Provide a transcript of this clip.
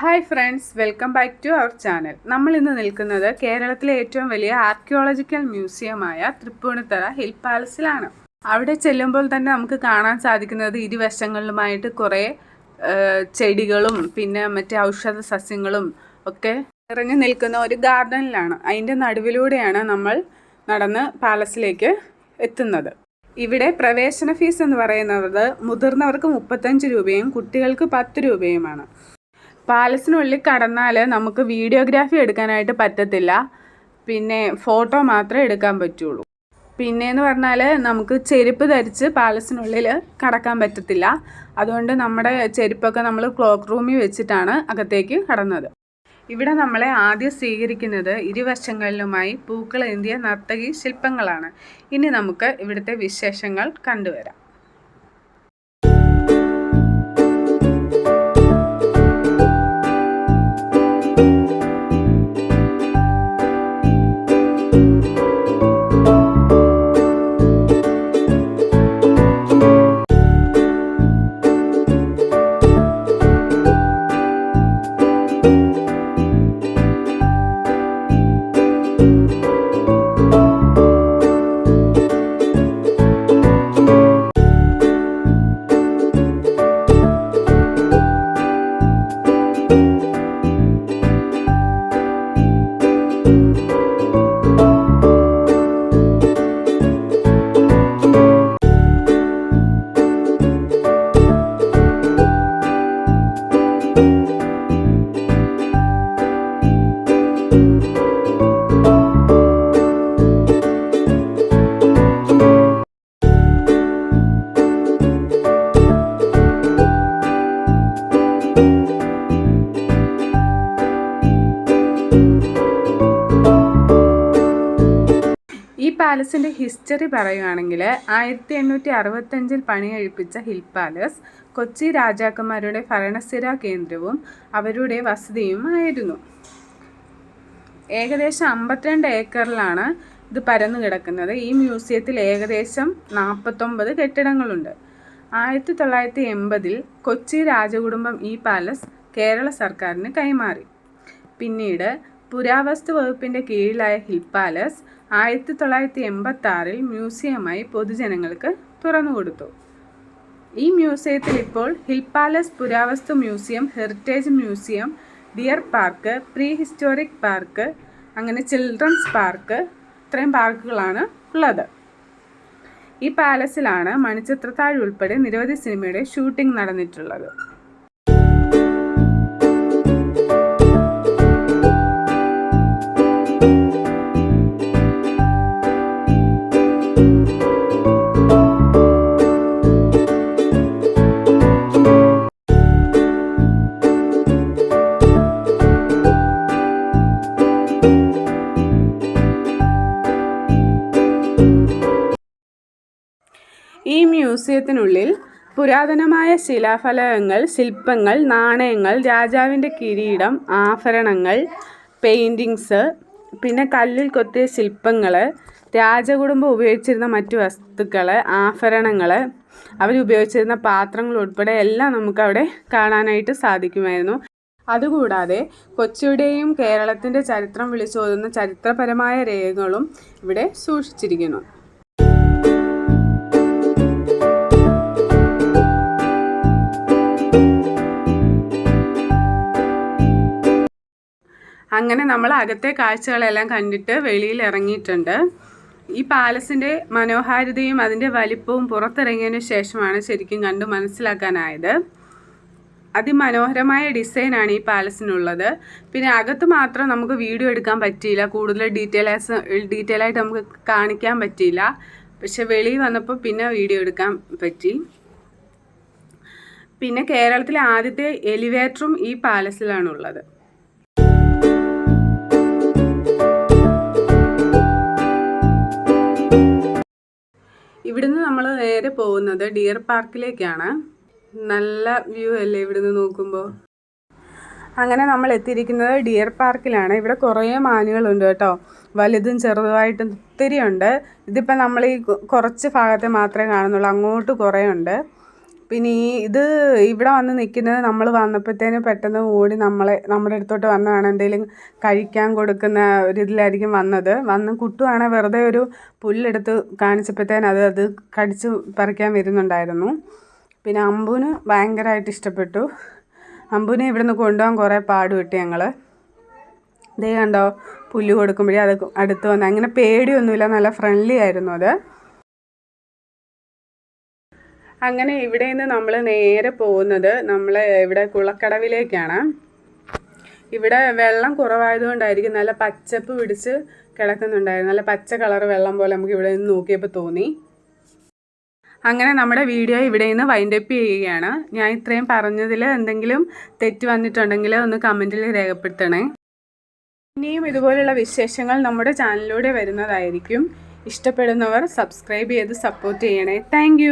Hi friends welcome back to our channel. നമ്മൾ ഇന്ന് നിൽക്കുന്നത് കേരളത്തിലെ ഏറ്റവും വലിയ ആർക്കിയോളജിക്കൽ മ്യൂസിയമായ തൃപ്പൂണിത്തറ ഹിൽ പാലസിലാണ്. അവിടെ ചെല്ലുമ്പോൾ തന്നെ നമുക്ക് കാണാൻ സാധിക്കുന്നത് ഇരുവശങ്ങളിലുമായിട്ട് കുറേ ചെടികളും പിന്നെ മറ്റേ ഔഷധ സസ്യങ്ങളും ഒക്കെ നിറഞ്ഞു നിൽക്കുന്ന ഒരു ഗാർഡനിലാണ്. അതിന്റെ നടുവിലൂടെയാണ് നമ്മൾ നടന്ന് പാലസിലേക്ക് എത്തുന്നത്. ഇവിടെ പ്രവേശന ഫീസ് എന്ന് പറയുന്നത് മുതിർന്നവർക്ക് മുപ്പത്തഞ്ച് രൂപയും കുട്ടികൾക്ക് പത്ത് രൂപയുമാണ്. പാലസിനുള്ളിൽ കടന്നാൽ നമുക്ക് വീഡിയോഗ്രാഫി എടുക്കാനായിട്ട് പറ്റത്തില്ല. പിന്നെ ഫോട്ടോ മാത്രമേ എടുക്കാൻ പറ്റുള്ളൂ. പിന്നെയെന്ന് പറഞ്ഞാൽ നമുക്ക് ചെരുപ്പ് ധരിച്ച് പാലസിനുള്ളിൽ കടക്കാൻ പറ്റത്തില്ല. അതുകൊണ്ട് നമ്മുടെ ചെരുപ്പൊക്കെ നമ്മൾ ക്ലോക്ക് റൂമിൽ വെച്ചിട്ടാണ് അകത്തേക്ക് കടന്നത്. ഇവിടെ നമ്മളെ ആദ്യം സ്വീകരിക്കുന്നത് ഇരുവശങ്ങളിലുമായി പൂക്കളേന്തിയ നർത്തകി ശില്പങ്ങളാണ്. ഇനി നമുക്ക് ഇവിടുത്തെ വിശേഷങ്ങൾ കണ്ടുവരാം. പാലസിന്റെ ഹിസ്റ്ററി പറയുകയാണെങ്കിൽ ആയിരത്തി എണ്ണൂറ്റി അറുപത്തഞ്ചിൽ പണികഴിപ്പിച്ച ഹിൽ പാലസ് കൊച്ചി രാജാക്കന്മാരുടെ ഭരണസ്ഥിര കേന്ദ്രവും അവരുടെ വസതിയുമായിരുന്നു ഏകദേശം അമ്പത്തിരണ്ട് ഏക്കറിലാണ് ഇത് പരന്നു കിടക്കുന്നത്. ഈ മ്യൂസിയത്തിൽ ഏകദേശം നാൽപ്പത്തൊമ്പത് കെട്ടിടങ്ങളുണ്ട്. ആയിരത്തി തൊള്ളായിരത്തി എൺപതിൽ കൊച്ചി രാജകുടുംബം ഈ പാലസ് കേരള സർക്കാരിന് കൈമാറി. പിന്നീട് പുരാവസ്തു വകുപ്പിന്റെ കീഴിലായ ഹിൽ പാലസ് ആയിരത്തി തൊള്ളായിരത്തി എൺപത്തി ആറിൽ മ്യൂസിയമായി പൊതുജനങ്ങൾക്ക് തുറന്നുകൊടുത്തു ഈ മ്യൂസിയത്തിൽ ഇപ്പോൾ ഹിൽ പാലസ് പുരാവസ്തു museum heritage museum deer park pre historic park അങ്ങനെ ചിൽഡ്രൻസ് പാർക്ക് ഇത്രയും പാർക്കുകളാണ് ഉള്ളത്. ഈ പാലസിലാണ് മണിച്ചിത്രത്താഴ് ഉൾപ്പെടെ നിരവധി സിനിമയുടെ ഷൂട്ടിംഗ് നടന്നിട്ടുള്ളത്. ഈ മ്യൂസിയത്തിനുള്ളിൽ പുരാതനമായ ശിലാഫലകങ്ങൾ ശില്പങ്ങൾ നാണയങ്ങൾ രാജാവിന്റെ കിരീടം ആഭരണങ്ങൾ പെയിന്റിങ്സ് പിന്നെ കല്ലിൽ കൊത്തിയ ശില്പങ്ങൾ രാജകുടുംബം ഉപയോഗിച്ചിരുന്ന മറ്റു വസ്തുക്കൾ ആഭരണങ്ങൾ അവരുപയോഗിച്ചിരുന്ന പാത്രങ്ങൾ ഉൾപ്പെടെ എല്ലാം നമുക്കവിടെ കാണാനായിട്ട് സാധിക്കുമായിരുന്നു. അതുകൂടാതെ കൊച്ചിയുടെയും കേരളത്തിന്റെ ചരിത്രം വിളിച്ചോതുന്ന ചരിത്രപരമായ രേഖകളും ഇവിടെ സൂക്ഷിച്ചിരിക്കുന്നു. അങ്ങനെ നമ്മൾ അകത്തെ കാഴ്ചകളെല്ലാം കണ്ടിട്ട് വെളിയിൽ ഇറങ്ങിയിട്ടുണ്ട് ഈ പാലസിന്റെ മനോഹാരിതയും അതിന്റെ വലിപ്പവും പുറത്തിറങ്ങിയതിന് ശേഷമാണ് ശരിക്കും കണ്ട് മനസ്സിലാക്കാനായത്. അതിമനോഹരമായ ഡിസൈനാണ് ഈ പാലസിനുള്ളത്. പിന്നെ അകത്ത് മാത്രം നമുക്ക് വീഡിയോ എടുക്കാൻ പറ്റിയില്ല. കൂടുതൽ ഡീറ്റെയിൽസ് ഡീറ്റെയിൽ ആയിട്ട് നമുക്ക് കാണിക്കാൻ പറ്റിയില്ല. പക്ഷെ വെളിയിൽ വന്നപ്പോൾ പിന്നെ വീഡിയോ എടുക്കാൻ പറ്റി. പിന്നെ കേരളത്തിലെ ആദ്യത്തെ എലിവേറ്ററും ഈ പാലസിലാണുള്ളത്. ഇവിടുന്ന് നമ്മൾ നേരെ പോകുന്നത് ഡിയർ പാർക്കിലേക്കാണ്. നല്ല വ്യൂ അല്ലേ ഇവിടുന്ന് നോക്കുമ്പോൾ അങ്ങനെ നമ്മൾ എത്തിയിരിക്കുന്നത് ഡിയർ പാർക്കിലാണ്. ഇവിടെ കുറേ മാനുകളുണ്ട് കേട്ടോ. വലുതും ചെറുതുമായിട്ടും ഒത്തിരി ഉണ്ട് ഇതിപ്പോൾ നമ്മൾ ഈ കുറച്ച് ഭാഗത്തെ മാത്രമേ കാണുന്നുള്ളൂ. അങ്ങോട്ട് കുറേ ഉണ്ട്. പിന്നെ ഈ ഇത് ഇവിടെ വന്ന് നിൽക്കുന്നത് നമ്മൾ വന്നപ്പോഴത്തേന് പെട്ടെന്ന് ഓടി നമ്മളെ നമ്മുടെ അടുത്തോട്ട് വന്നതാണ് എന്തെങ്കിലും കഴിക്കാൻ കൊടുക്കുന്ന ഒരു ഇതിലായിരിക്കും വന്നത്. വന്ന് കുട്ടുവാണെങ്കിൽ വെറുതെ ഒരു പുല്ലെടുത്ത് കാണിച്ചപ്പോഴത്തേന് അത് അത് കടിച്ച് പറിക്കാൻ വരുന്നുണ്ടായിരുന്നു. പിന്നെ അമ്പുവിന് ഭയങ്കരമായിട്ട് ഇഷ്ടപ്പെട്ടു. അമ്പുവിനെ ഇവിടുന്ന് കൊണ്ടുപോകാൻ കുറേ പാടുപെട്ടു ഞങ്ങൾ ഇതേ കണ്ടോ പുല്ല് കൊടുക്കുമ്പോഴേ അത് അടുത്ത് വന്ന്. അങ്ങനെ പേടിയൊന്നുമില്ല നല്ല ഫ്രണ്ട്ലി ആയിരുന്നു അത്. അങ്ങനെ ഇവിടെ നിന്ന് നമ്മൾ നേരെ പോകുന്നത് നമ്മൾ ഇവിടെ കുളക്കടവിലേക്കാണ്. ഇവിടെ വെള്ളം കുറവായതുകൊണ്ടായിരിക്കും നല്ല പച്ചപ്പ് പിടിച്ച് കിടക്കുന്നുണ്ടായിരുന്നു. നല്ല പച്ച കളർ വെള്ളം പോലെ നമുക്ക് ഇവിടെ നിന്ന് നോക്കിയപ്പോൾ തോന്നി. അങ്ങനെ നമ്മുടെ വീഡിയോ ഇവിടെ നിന്ന് വൈൻഡപ്പ് ചെയ്യുകയാണ്. ഞാൻ ഇത്രയും പറഞ്ഞതിൽ എന്തെങ്കിലും തെറ്റ് വന്നിട്ടുണ്ടെങ്കിൽ ഒന്ന് കമന്റിൽ രേഖപ്പെടുത്തണേ. ഇനിയും ഇതുപോലുള്ള വിശേഷങ്ങൾ നമ്മുടെ ചാനലിലൂടെ വരുന്നതായിരിക്കും. ഇഷ്ടപ്പെടുന്നവർ സബ്സ്ക്രൈബ് ചെയ്ത് സപ്പോർട്ട് ചെയ്യണേ. താങ്ക്